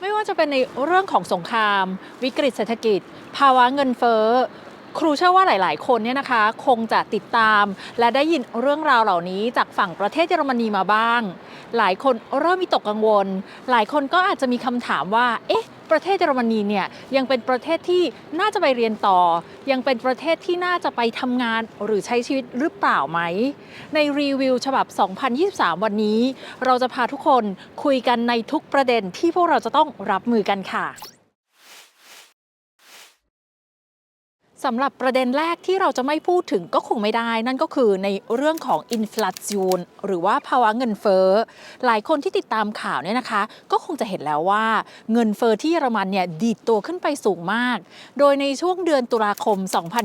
ไม่ว่าจะเป็นในเรื่องของสงคราม วิกฤตเศรษฐกิจ ภาวะเงินเฟ้อครูเชื่อว่าหลาย ๆ คนเนี่ยนะคะ คงจะติดตาม และได้ยินเรื่องราวเหล่านี้จากฝั่งประเทศเยอรมนีมาบ้าง หลายคนเริ่มมีตกกังวล หลายคนก็อาจจะมีคำถามว่า เอ๊ะ ประเทศเยอรมนีเนี่ยยังเป็นประเทศที่น่าจะไปเรียนต่อ ยังเป็นประเทศที่น่าจะไปทำงานหรือใช้ชีวิตหรือเปล่าไหม ในรีวิวฉบับ 2023 วันนี้ เราจะพาทุกคนคุยกันในทุกประเด็นที่พวกเราจะต้องรับมือกันค่ะ สำหรับประเด็นแรกที่เราจะไม่พูดถึงก็คงไม่ได้ นั่นก็คือในเรื่องของอินฟล t ชันหรือว่าภาวะเงินเฟ้อ หลายคนที่ติดตามข่าวเนี่ยนะคะ ก็คงจะเห็นแล้วว่าเงินเฟ้อที่เยอรมันเนี่ยดีดตัวขึ้นไปสูงมาก โดยในช่วงเดือนตุลาคม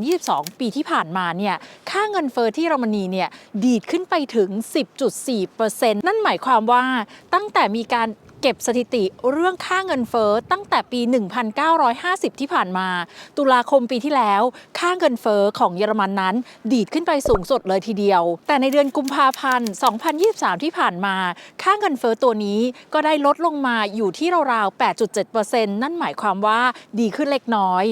2022 ปีที่ผ่านมาเนี่ยค่าเงินเฟ้อที่เยอรมนีเนี่ยดีดขึ้นไปถึง 10.4%นั่นหมายความว่าตั้งแต่มีการ เก็บสถิติเรื่องค่าเงินเฟ้อตั้งแต่ปี 1950 ที่ผ่านมา ตุลาคมปีที่แล้ว ค่าเงินเฟ้อของเยอรมันนั้น ดีดขึ้นไปสูงสุดเลยทีเดียว แต่ในเดือนกุมภาพันธ์ 2023 ที่ผ่านมา ค่าเงินเฟ้อตัวนี้ก็ได้ลดลงมาอยู่ที่ราวๆ 8.7%นั่นหมายความว่าดีขึ้นเล็กน้อย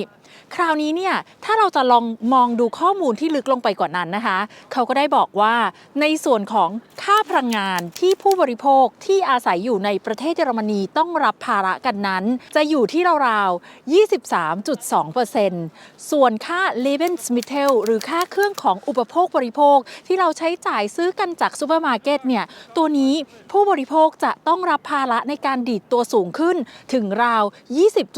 คราวนี้เนี่ยถ้าเราจะลองมองดูข้อมูลที่ลึกลงไปกว่านั้นนะคะ เขาก็ได้บอกว่าในส่วนของค่าพลังงานที่ผู้บริโภคที่อาศัยอยู่ในประเทศเยอรมนีต้องรับภาระกันนั้น จะอยู่ที่ราวๆ 23.2%ส่วนค่า Lebensmittel หรือค่าเครื่องของอุปโภคบริโภคที่เราใช้จ่ายซื้อกันจากซูเปอร์มาร์เก็ตเนี่ยตัวนี้ผู้บริโภคจะต้องรับภาระในการดีดตัวสูงขึ้นถึงราว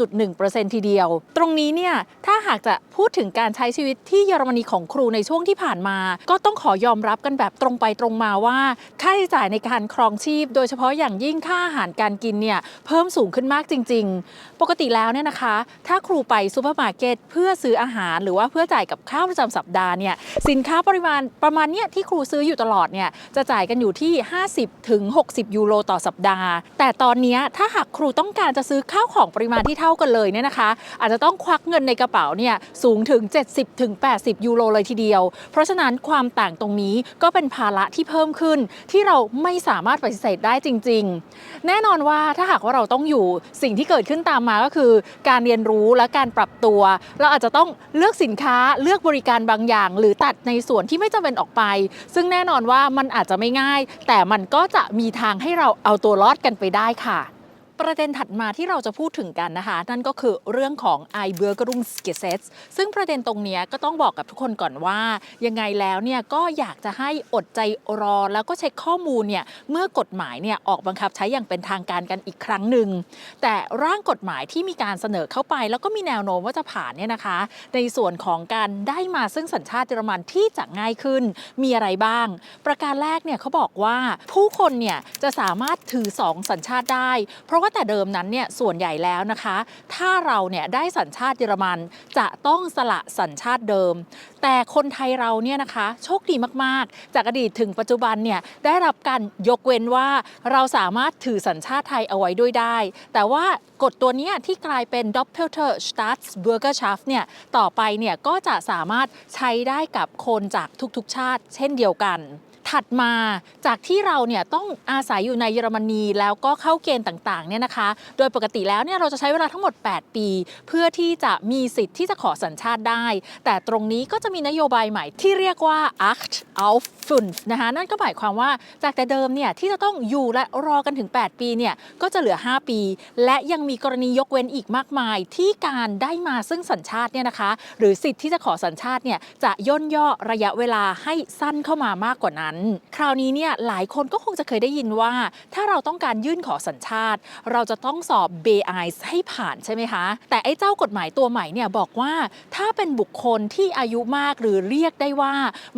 20.1%ทีเดียว ตรงนี้เนี่ยถ้าหากจะพูดถึงการใช้ชีวิตที่เยอรมนีของครูในช่วงที่ผ่านมา ก็ต้องขอยอมรับกันแบบตรงไปตรงมาว่าค่าใช้จ่ายในการครองชีพ โดยเฉพาะอย่างยิ่งค่าอาหารการกินเนี่ยเพิ่มสูงขึ้นมากจริง ๆ ปกติแล้วเนี่ยนะคะ ถ้าครูไปซูเปอร์มาร์เก็ตเพื่อซื้ออาหาร หรือว่าเพื่อจ่ายกับข้าวประจำสัปดาห์เนี่ยสินค้าปริมาณประมาณเนี้ยที่ครูซื้ออยู่ตลอดเนี่ยจะจ่ายกันอยู่ที่ 50ถึง60 ยูโรต่อสัปดาห์ แต่ตอนนี้ถ้าหากครูต้องการจะซื้อข้าวของปริมาณที่เท่ากันเลยเนี่ยนะคะ อาจจะต้องควักเงินในกระเป๋าเนี่ยสูงถึง 70ถึง80 ยูโรเลยทีเดียว เพราะฉะนั้นความต่างตรงนี้ก็เป็นภาระที่เพิ่มขึ้น ที่เราไม่สามารถปฏิเสธได้จริง ๆ แน่นอนว่าถ้าหากว่าเราต้องอยู่สิ่งที่เกิดขึ้นตามมาก็คือ การเรียนรู้และการปรับตัว เราอาจจะต้องเลือกสินค้าเลือกบริการบางอย่าง หรือตัดในส่วนที่ไม่จำเป็นออกไป ซึ่งแน่นอนว่ามันอาจจะไม่ง่าย แต่มันก็จะมีทางให้เราเอาตัวรอดกันไปได้ค่ะ ประเด็นถัดมาที่เราจะพูดถึงกันนะคะ นั่นก็คือเรื่องของ i b e r g e r u n g s g e s e t ซึ่งประเด็นตรงนี้ก็ต้องบอกกับทุกคนก่อนว่า ยังไงแล้วเนี่ยก็อยากจะให้อดใจรอ แล้วก็เช็คข้อมูลเนี่ยเมื่อกฎหมายเนี่ยออกบังคับใช้อย่างเป็นทางการกันอีกครั้งหนึ่ง แต่ร่างกฎหมายที่มีการเสนอเข้าไป แล้วก็มีแนวโน้มว่าจะผ่านเนี่ยนะคะ ในส่วนของการได้มาซึ่งสัญชาติเยอรมันที่จะง่ายขึ้นมีอะไรบ้าง ประการแรกเนี่ยเขาบอกว่าผู้คนเนี่ยจะสามารถถือ 2 สัญชาติได้ เพราะว่าแต่เดิมนั้นเนี่ยส่วนใหญ่แล้วนะคะ ถ้าเราเนี่ยได้สัญชาติเยอรมันจะต้องสละสัญชาติเดิม แต่คนไทยเราเนี่ยนะคะโชคดีมากๆ จากอดีตถึงปัจจุบันเนี่ยได้รับการยกเว้นว่าเราสามารถถือสัญชาติไทยเอาไว้ด้วยได้ แต่ว่ากฎตัวนี้ที่กลายเป็น Doppelter Staatsbürgerschaft เนี่ยต่อไปเนี่ยก็จะสามารถใช้ได้กับคนจากทุกๆชาติ เช่นเดียวกัน ถัดมาจากที่เราเนี่ยต้องอาศัยอยู่ในเยอรมนีแล้วก็เข้าเกณฑ์ต่างๆเนี่ยนะคะ โดยปกติแล้วเนี่ยเราจะใช้เวลาทั้งหมด 8 ปี เพื่อที่จะมีสิทธิ์ที่จะขอสัญชาติได้ แต่ตรงนี้ก็จะมีนโยบายใหม่ที่เรียกว่า Act auf 5นะคะนั่นก็หมายความว่าจากแต่เดิมเนี่ยที่จะต้องอยู่และรอกันถึง 8 ปีเนี่ยก็จะเหลือ 5 ปี และยังมีกรณียกเว้นอีกมากมาย ที่การได้มาซึ่งสัญชาติเนี่ยนะคะ หรือสิทธิ์ที่จะขอสัญชาติเนี่ยจะย่นย่อระยะเวลาให้สั้นเข้ามามากกว่านั้นคราวนี้เนี่ยหลายคนก็คงจะเคยได้ยินว่า ถ้าเราต้องการยื่นขอสัญชาติ เราจะต้องสอบ b i ให้ผ่านใช่ไหมคะ แต่ไอ้เจ้ากฎหมายตัวใหม่เนี่ยบอกว่าถ้าเป็นบุคคลที่อายุมากหรือเรียกได้ว่า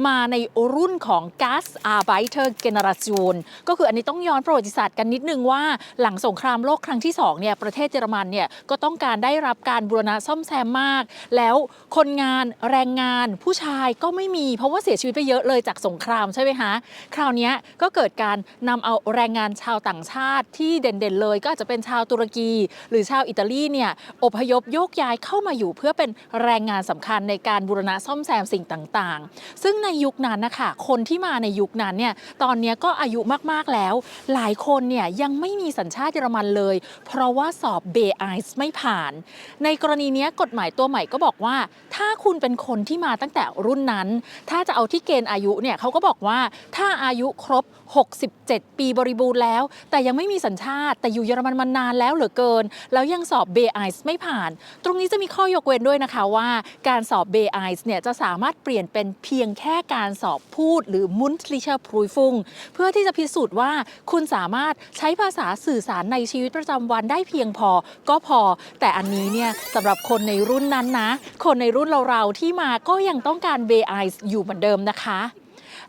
มาในรุ่นของ Gas Arbeiter Generation ก็คืออันนี้ต้องย้อนประวัติศาสตร์กันนิดนึงว่า หลังสงครามโลกครั้งที่2เนี่ยประเทศเยอรมันเนี่ยก็ต้องการได้รับการบูรณะซ่อมแซมมาก แล้วคนงานแรงงานผู้ชายก็ไม่มีเพราะว่าเสียชีวิตไปเยอะเลยจากสงครามใช่ไหมคะคราวนี้ก็เกิดการนำเอาแรงงานชาวต่างชาติที่เด่นๆเลย ก็อาจจะเป็นชาวตุรกี หรือชาวอิตาลีเนี่ยอพยพโยกย้ายเข้ามาอยู่เพื่อเป็นแรงงานสำคัญในการบูรณะซ่อมแซมสิ่งต่างๆ ซึ่งในยุคนั้นนะคะคนที่มาในยุคนั้นเนี่ยตอนนี้ก็อายุมากๆแล้ว หลายคนเนี่ยยังไม่มีสัญชาติเยอรมันเลย เพราะว่าสอบเบไอส์ไม่ผ่าน ในกรณีนี้กฎหมายตัวใหม่ก็บอกว่า ถ้าคุณเป็นคนที่มาตั้งแต่รุ่นนั้น ถ้าจะเอาที่เกณฑ์อายุเนี่ยเขาก็บอกว่าถ้าอายุครบ 67 ปีบริบูรณ์แล้ว แต่ยังไม่มีสัญชาติ แต่อยู่เยอรมันมานานแล้วเหลือเกิน แล้วยังสอบเบไอส์ไม่ผ่าน ตรงนี้จะมีข้อยกเว้นด้วยนะคะว่าการสอบเบไอส์เนี่ยจะสามารถเปลี่ยนเป็นเพียงแค่การสอบพูด หรือมุนทลิเชอร์พรูฟุงเพื่อที่จะพิสูจน์ว่าคุณสามารถใช้ภาษาสื่อสารในชีวิตประจำวันได้เพียงพอ ก็พอ แต่อันนี้เนี่ยสำหรับคนในรุ่นนั้นนะ คนในรุ่นเราๆที่มาก็ยังต้องการเบไอส์อยู่เหมือนเดิมนะคะ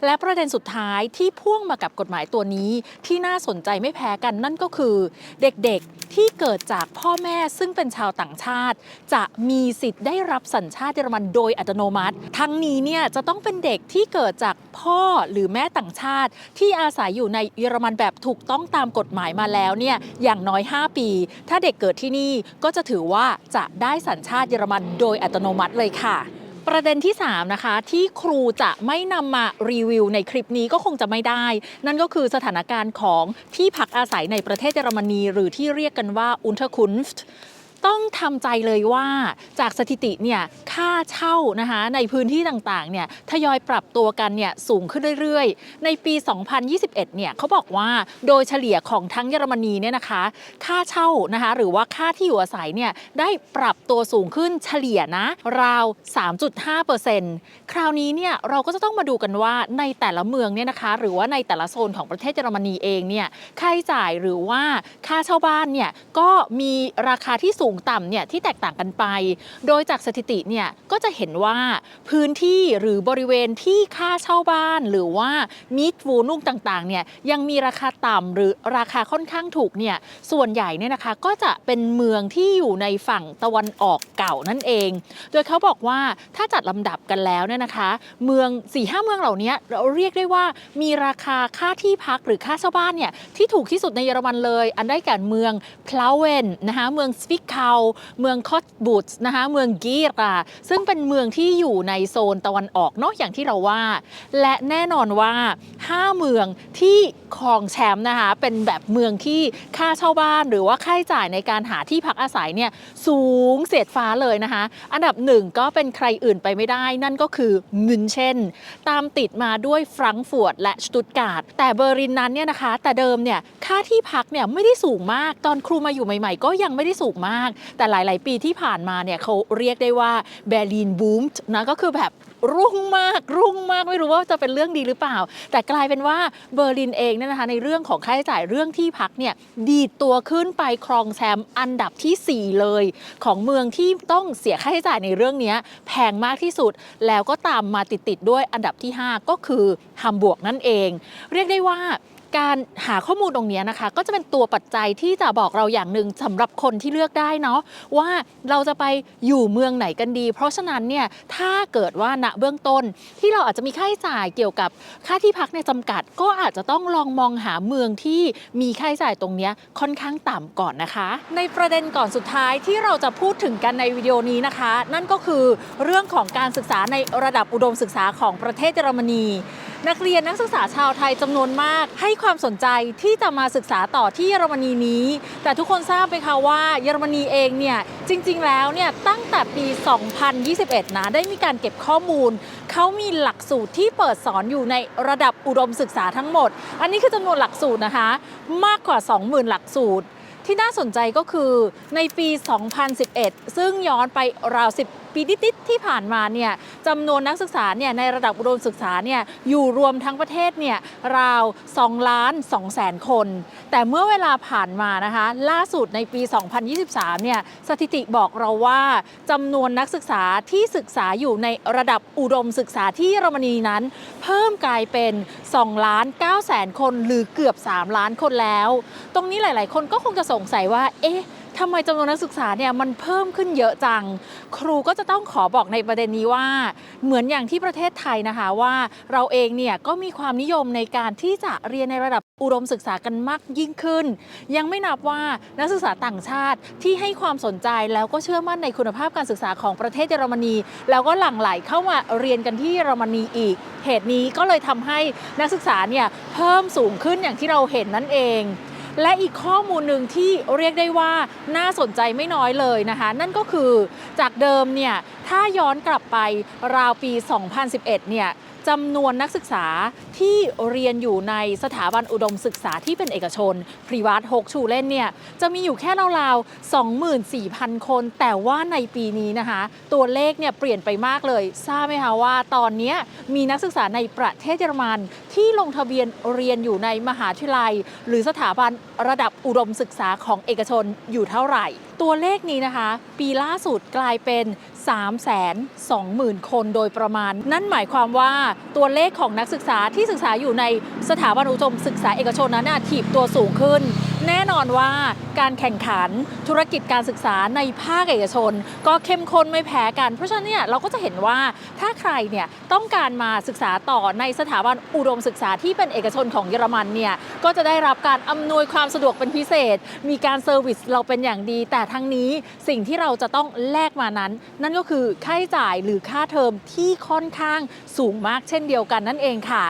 และประเด็นสุดท้ายที่พ่วงมากับกฎหมายตัวนี้ที่น่าสนใจไม่แพ้กันนั่นก็คือ เด็กๆที่เกิดจากพ่อแม่ซึ่งเป็นชาวต่างชาติ จะมีสิทธิ์ได้รับสัญชาติเยอรมันโดยอัตโนมัติ ทั้งนี้เนี่ยจะต้องเป็นเด็กที่เกิดจากพ่อหรือแม่ต่างชาติ ที่อาศัยอยู่ในเยอรมันแบบถูกต้องตามกฎหมายมาแล้วเนี่ยอย่างน้อย 5 ปี ถ้าเด็กเกิดที่นี่ก็จะถือว่าจะได้สัญชาติเยอรมันโดยอัตโนมัติเลยค่ะ ประเด็นที่ 3 นะคะ ที่ครูจะไม่นำมารีวิวในคลิปนี้ก็คงจะไม่ได้ นั่นก็คือสถานการณ์ของที่พักอาศัยในประเทศเยอรมนี หรือที่เรียกกันว่า Unterkunft ต้องทำใจเลยว่าจากสถิติเนี่ยค่าเช่านะคะในพื้นที่ต่างๆเนี่ยทยอยปรับตัวกันเนี่ยสูงขึ้นเรื่อยๆ ในปี 2021 เนี่ยเขาบอกว่าโดยเฉลี่ยของทั้งเยอรมนีเนี่ยนะคะ ค่าเช่านะคะหรือว่าค่าที่อยู่อาศัยเนี่ยได้ปรับตัวสูงขึ้นเฉลี่ยนะราว 3.5%คราวนี้เนี่ยเราก็จะต้องมาดูกันว่าในแต่ละเมืองเนี่ยนะคะ หรือว่าในแต่ละโซนของประเทศเยอรมนีเองเนี่ยค่าใช้จ่ายหรือว่าค่าเช่าบ้านเนี่ยก็มีราคาที่สูงต่ำเนี่ยที่แตกต่างกันไป โดยจากสถิติเนี่ยก็จะเห็นว่าพื้นที่หรือบริเวณที่ค่าเช่าบ้าน หรือว่ามิดวูนุ่งต่างๆเนี่ยยังมีราคาต่ำหรือราคาค่อนข้างถูกเนี่ยส่วนใหญ่เนี่ยนะคะก็จะเป็นเมืองที่อยู่ในฝั่งตะวันออกเก่านั่นเอง โดยเขาบอกว่าถ้าจัดลำดับกันแล้วเนี่ยนะคะ เมือง4ี่ห้าเมืองเหล่านี้เราเรียกได้ว่ามีราคาค่าที่พักหรือค่าเช่าบ้านเนี่ยที่ถูกที่สุดในเยอรมันเลย อันได้แก่เมืองพลาเวนนะคะเมืองสวิกคา เมืองคอตบูตส์นะคะเมืองกีราซึ่งเป็นเมืองที่อยู่ในโซนตะวันออกเนอกอย่างที่เราว่า และแน่นอนว่า 5 เมืองที่ครองแชมป์นะคะเป็นแบบเมืองที่ค่าเช่าบ้านหรือว่าค่าใช้จ่ายในการหาที่พักอาศัยเนี่ยสูงเสียดฟ้าเลยนะคะอันดับหนึ่งก็เป็นใครอื่นไปไม่ได้ นั่นก็คือมินเชนตามติดมาด้วยฟรังก์ฟิร์ตและสตุตการ์ดแต่เบอร์ลินนั้นเนี่ยนะคะ แต่เดิมเนี่ยค่าที่พักเนี่ยไม่ได้สูงมาก ตอนครูมาอยู่ใหม่ ๆ ก็ยังไม่ได้สูงมากแต่หลาย ๆ ปีที่ผ่านมาเนี่ยเขาเรียกได้ว่าเบอร์ลินบูมนะก็คือแบบรุ่งมากรุ่งมากไม่รู้ว่าจะเป็นเรื่องดีหรือเปล่า แต่กลายเป็นว่าเบอร์ลินเองเนี่ยนะคะในเรื่องของค่าใช้จ่ายเรื่องที่พักเนี่ยดีดตัวขึ้นไปครองแชมป์อันดับทีสี่4 เลย ของเมืองที่ต้องเสียค่าใช้จ่ายในเรื่องนี้แพงมากที่สุด แล้วก็ตามมาติดๆด้วยอันดับที่ 5 ก็คือฮัมบวกนั่นเอง เรียกได้ว่า การหาข้อมูลตรงนี้นะคะ ก็จะเป็นตัวปัจจัยที่จะบอกเราอย่างหนึ่งสำหรับคนที่เลือกได้เนาะว่าเราจะไปอยู่เมืองไหนกันดี เพราะฉะนั้นเนี่ยถ้าเกิดว่าณเบื้องต้นที่เราอาจจะมีค่าใช้จ่ายเกี่ยวกับค่าที่พักในยจำกัด ก็อาจจะต้องลองมองหาเมืองที่มีค่าใช้จ่ายตรงนี้ค่อนข้างต่ำก่อนนะคะ ในประเด็นก่อนสุดท้ายที่เราจะพูดถึงกันในวิดีโอนี้นะคะ นั่นก็คือเรื่องของการศึกษาในระดับอุดมศึกษาของประเทศเยอรมนี นักเรียนนักศึกษาชาวไทยจำนวนมาก ให้ความสนใจที่จะมาศึกษาต่อที่เยอรมนีนี้ แต่ทุกคนทราบไหมคะว่าเยอรมนีเองเนี่ยจริง ๆ แล้วเนี่ยตั้งแต่ปี 2021 นะได้มีการเก็บข้อมูล เขามีหลักสูตรที่เปิดสอนอยู่ในระดับอุดมศึกษาทั้งหมด อันนี้คือจำนวนหลักสูตรนะคะ มากกว่า 20,000 หลักสูตรที่น่าสนใจก็คือในปี 2011 ซึ่งย้อนไปราว10 ปีนิดๆที่ผ่านมาเนี่ยจำนวนนักศึกษาเนี่ยในระดับอุดมศึกษาเนี่ยอยู่รวมทั้งประเทศเนี่ยราว2ล้าน2แสนคน แต่เมื่อเวลาผ่านมานะคะ ล่าสุดในปี 2023 เนี่ยสถิติบอกเราว่าจำนวนนักศึกษาที่ศึกษาอยู่ในระดับอุดมศึกษาที่เยอรมนีนั้น เพิ่มกลายเป็น2ล้าน9แสนคน หรือเกือบ 3 ล้านคนแล้ว ตรงนี้หลาย ๆ คนก็คงจะสงสัยว่าเอ๊ะ ทำไมจำนวนนักศึกษาเนี่ยมันเพิ่มขึ้นเยอะจัง ครูก็จะต้องขอบอกในประเด็นนี้ว่า เหมือนอย่างที่ประเทศไทยนะคะว่าเราเองเนี่ยก็มีความนิยมในการที่จะเรียนในระดับอุดมศึกษากันมากยิ่งขึ้น ยังไม่นับว่านักศึกษาต่างชาติที่ให้ความสนใจแล้วก็เชื่อมั่นในคุณภาพการศึกษาของประเทศเยอรมนี แล้วก็หลั่งไหลเข้ามาเรียนกันที่เยอรมนีอีก เหตุนี้ก็เลยทำให้นักศึกษาเนี่ยเพิ่มสูงขึ้นอย่างที่เราเห็นนั่นเอง และอีกข้อมูลหนึ่งที่เรียกได้ว่าน่าสนใจไม่น้อยเลยนะคะ นั่นก็คือจากเดิมเนี่ยถ้าย้อนกลับไปราวปี 2011 เนี่ย จำนวนนักศึกษาที่เรียนอยู่ในสถาบันอุดมศึกษาที่เป็นเอกชนพรีวัต6ชูเล่นเนี่ยจะมีอยู่แค่ราวๆ24,000 คน แต่ว่าในปีนี้นะคะ ตัวเลขเนี่ยเปลี่ยนไปมากเลย ทราบไหมคะว่าตอนนี้มีนักศึกษาในประเทศเยอรมันที่ลงทะเบียนเรียนอยู่ในมหาวิทยาลัย หรือสถาบันระดับอุดมศึกษาของเอกชนอยู่เท่าไหร่ ตัวเลขนี้นะคะ ปีล่าสุดกลายเป็น 3 2 0 0 0 0 คนโดยประมาณ นั่นหมายความว่าตัวเลขของนักศึกษาที่ศึกษาอยู่ในสถาบันอุดมศึกษาเอกชนนั้นถีบตัวสูงขึ้น แน่นอนว่า การแข่งขันธุรกิจการศึกษาในภาคเอกชน ก็เข้มข้นไม่แพ้กัน เพราะฉะนั้นเนี่ยเราก็จะเห็นว่าถ้าใครเนี่ยต้องการมาศึกษาต่อในสถาบันอุดมศึกษาที่เป็นเอกชนของเยอรมันเนี่ยก็จะได้รับการอำนวยความสะดวกเป็นพิเศษ มีการเซอร์วิสเราเป็นอย่างดี แต่ทั้งนี้สิ่งที่เราจะต้องแลกมานั้น นั่นก็คือค่าใช้จ่ายหรือค่าเทอมที่ค่อนข้างสูงมากเช่นเดียวกันนั่นเองค่ะ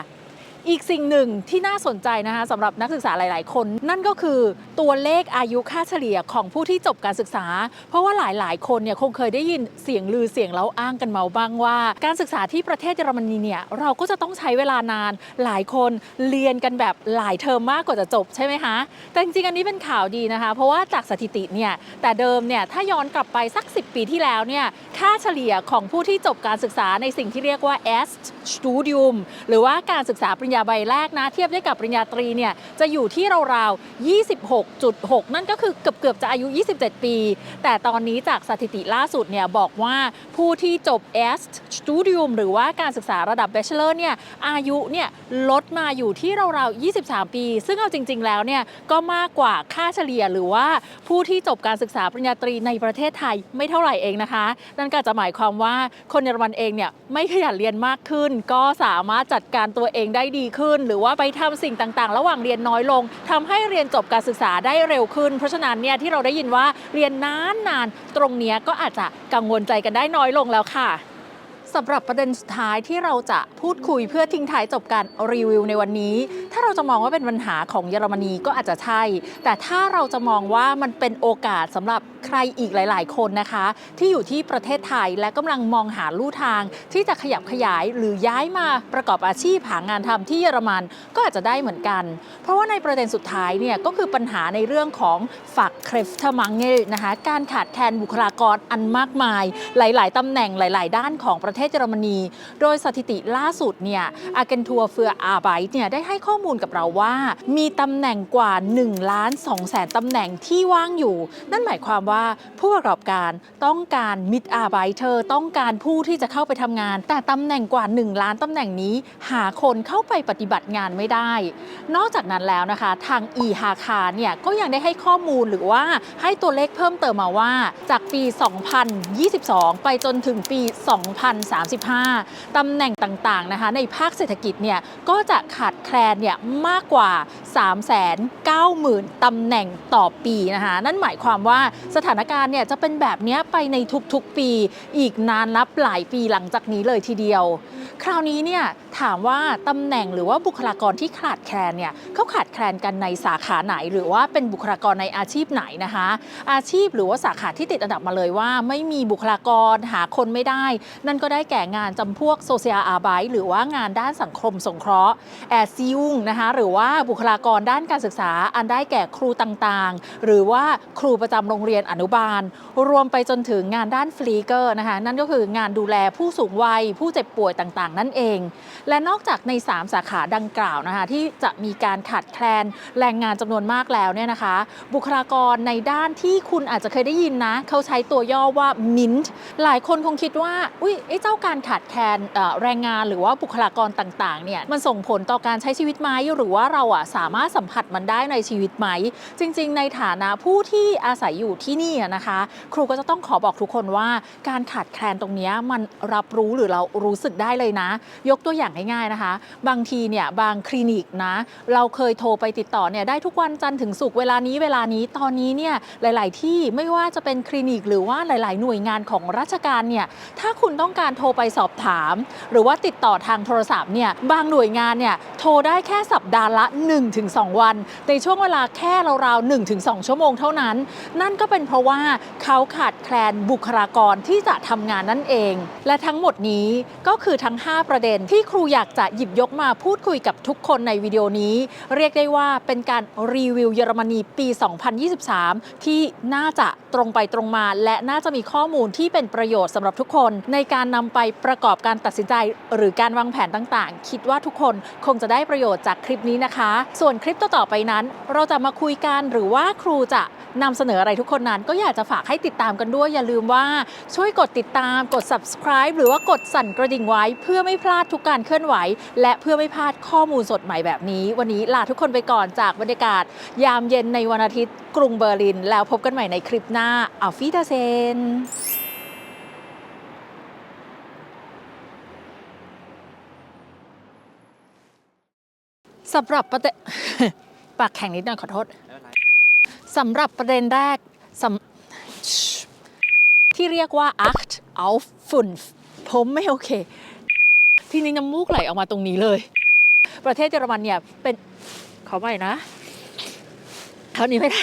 อีกสิ่งหนึ่งที่น่าสนใจนะคะสำหรับนักศึกษาหลาย ๆ คน นั่นก็คือตัวเลขอายุค่าเฉลี่ยของผู้ที่จบการศึกษา เพราะว่าหลาย ๆ คนเนี่ยคงเคยได้ยินเสียงลือเสียงเล่าอ้างกันมาบ้างว่า การศึกษาที่ประเทศเยอรมนีเนี่ยเราก็จะต้องใช้เวลานานหลายคนเรียนกันแบบหลายเทอมมากกว่าจะจบใช่ไหมคะแต่จริง ๆ อันนี้เป็นข่าวดีนะคะ เพราะว่าจากสถิติเนี่ยแต่เดิมเนี่ยถ้าย้อนกลับไปสัก 10 ปีที่แล้วเนี่ยค่าเฉลี่ยของผู้ที่จบการศึกษาในสิ่งที่เรียกว่า S Studium หรือว่าการศึกษาปริญญาใบแรกนะ เทียบได้กับปริญญาตรีเนี่ยจะอยู่ที่ราวๆ 26.6 นั่นก็คือเกือบๆจะอายุ 27 ปี แต่ตอนนี้จากสถิติล่าสุดเนี่ยบอกว่าผู้ที่จบ S Studium หรือว่าการศึกษาระดับ Bachelor เนี่ยอายุเนี่ยลดมาอยู่ที่ราวๆ 23 ปี ซึ่งเอาจริง ๆ แล้วเนี่ยก็มากกว่าค่าเฉลี่ยหรือว่าผู้ที่จบการศึกษาปริญญาตรีในประเทศไทยไม่เท่าไหร่เองนะคะ นั่นก็จะหมายความว่าคนเยอรมันเองเนี่ยไม่ขยันเรียนมากขึ้น ก็สามารถจัดการตัวเองได้ดีขึ้น หรือว่าไปทำสิ่งต่างๆ ระหว่างเรียนน้อยลงทำให้เรียนจบการศึกษาได้เร็วขึ้น เพราะฉะนั้นเนี่ยที่เราได้ยินว่าเรียนนานๆตรงนี้ก็อาจจะกังวลใจกันได้น้อยลงแล้วค่ะ สำหรับประเด็นสุดท้ายที่เราจะพูดคุยเพื่อทิ้งท้ายจบการรีวิวในวันนี้ ถ้าเราจะมองว่าเป็นปัญหาของเยอรมนีก็อาจจะใช่ แต่ถ้าเราจะมองว่ามันเป็นโอกาสสำหรับใครอีกหลาย ๆ คนนะคะ ที่อยู่ที่ประเทศไทยและกำลังมองหาลู่ทาง ที่จะขยับขยายหรือย้ายมาประกอบอาชีพหางานทำที่เยอรมันก็อาจจะได้เหมือนกัน เพราะว่าในประเด็นสุดท้ายเนี่ยก็คือปัญหาในเรื่องของฝักเครฟทมังเงลนะคะการขาดแคลนบุคลากรอันมากมาย หลาย ๆตำแหน่งหลาย ๆ ด้านของประเทศเยอรมนี โดยสถิติล่าสุดเนี่ยอาเกนทัวเฟืออาไบเนี่ยได้ให้ข้อมูลกับเราว่า มีตำแหน่งกว่า1ล้าน2แสนตำแหน่งที่ว่างอยู่ นั่นหมายความว่าผู้ประกอบการต้องการมิดอาไบเธอต้องการผู้ที่จะเข้าไปทำงาน แต่ตำแหน่งกว่า 1 ล้านตำแหน่งนี้ หาคนเข้าไปปฏิบัติงานไม่ได้ นอกจากนั้นแล้วนะคะ ทางอีฮาคาเนี่ยก็ยังได้ให้ข้อมูลหรือว่าให้ตัวเลขเพิ่มเติมมาว่าจากปี 2022 ไปจนถึงปี35 ตำแหน่งต่างๆนะคะในภาคเศรษฐกิจเนี่ยก็จะขาดแคลนเนี่ยมากกว่า 390,000 ตำแหน่งต่อปีนะคะนั่นหมายความว่าสถานการณ์เนี่ยจะเป็นแบบนี้ไปในทุกๆปี อีกนานนับหลายปีหลังจากนี้เลยทีเดียว คราวนี้เนี่ยถามว่าตำแหน่งหรือว่าบุคลากรที่ขาดแคลนเนี่ยเขาขาดแคลนกันในสาขาไหน หรือว่าเป็นบุคลากรในอาชีพไหนนะคะ อาชีพหรือว่าสาขาที่ติดอันดับมาเลยว่า ไม่มีบุคลากรหาคนไม่ได้ นั่นก็ได้แก่งานจำพวกโซเชียลอาร์ไบหรือว่างานด้านสังคมสงเคราะห์แอร์ซิยุงนะคะหรือว่าบุคลากรด้านการศึกษา อันได้แก่ครูต่างๆ หรือว่าครูประจำโรงเรียนอนุบาล รวมไปจนถึงงานด้านฟลีเกอร์นะคะนั่นก็คืองานดูแลผู้สูงวัยผู้เจ็บป่วยต่างๆ นั่นเองและนอกจากใน 3 สาขาดังกล่าวนะคะที่จะมีการขาดแคลนแรงงานจำนวนมากแล้วเนี่ยนะคะ บุคลากรในด้านที่คุณอาจจะเคยได้ยินนะ เขาใช้ตัวย่อว่า MINT หลายคนคงคิดว่าอุ้ยไอ้เจ้าการขาดแคลนแรงงานหรือว่าบุคลากรต่างๆเนี่ยมันส่งผลต่อการใช้ชีวิตไหมหรือว่าเราอะสามารถสัมผัสมันได้ในชีวิตไหม จริง ๆ ในฐานะผู้ที่อาศัยอยู่ที่นี่นะคะ ครูก็จะต้องขอบอกทุกคนว่าการขาดแคลนตรงนี้มันรับรู้หรือเรารู้สึกได้เลยนะ ยกตัวอย่างง่ายๆนะคะ บางทีเนี่ยบางคลินิกนะ เราเคยโทรไปติดต่อเนี่ยได้ทุกวันจันทร์ถึงศุกร์เวลานี้เวลานี้ตอนนี้เนี่ยหลาย ๆ ที่ไม่ว่าจะเป็นคลินิกหรือว่าหลาย ๆ หน่วยงานของราชการเนี่ยถ้าคุณต้องการโทรไปสอบถาม หรือว่าติดต่อทางโทรศัพท์เนี่ยบางหน่วยงานเนี่ยโทรได้แค่สัปดาห์ละ 1-2 วัน ในช่วงเวลาแค่ราวๆ1-2 ชั่วโมงเท่านั้น นั่นก็เป็นเพราะว่าเขาขาดแคลนบุคลากรที่จะทำงานนั่นเอง และทั้งหมดนี้ก็คือทั้ง 5 ประเด็นที่ครููอยากจะหยิบยกมาพูดคุยกับทุกคนในวิดีโอนี้ เรียกได้ว่าเป็นการรีวิวเยอรมนีปี 2023 ที่น่าจะตรงไปตรงมา และน่าจะมีข้อมูลที่เป็นประโยชน์สำหรับทุกคน ในการนำไปประกอบการตัดสินใจ หรือการวางแผนต่างๆ คิดว่าทุกคนคงจะได้ประโยชน์จากคลิปนี้นะคะ ส่วนคลิปต่อๆไปนั้น เราจะมาคุยกันหรือว่าครูจะนำเสนออะไรทุกคนนั้น ก็อยากจะฝากให้ติดตามกันด้วย อย่าลืมว่าช่วยกดติดตามกด subscribe หรือว่ากดสั่นกระดิ่งไว้ เพื่อไม่พลาดทุกการเคลื่อนไหว และเพื่อไม่พลาดข้อมูลสดใหม่แบบนี้ วันนี้ลาทุกคนไปก่อนจากบรรยากาศ ยามเย็นในวันอาทิตย์กรุงเบอร์ลิน แล้วพบกันใหม่ในคลิปหน้าอัลฟีดาเซนสำหรับประเด็นปากแข็งนิดหน่อยขอโทษสำหรับประเด็นแรกสที่เรียกว่า act auf fünf ผมไม่โอเค ทีนี้น้ำมูกไหลออกมาตรงนี้เลย ประเทศเยอรมันเนี่ยเป็นขอใหม่นะเท่านี้ไม่ได้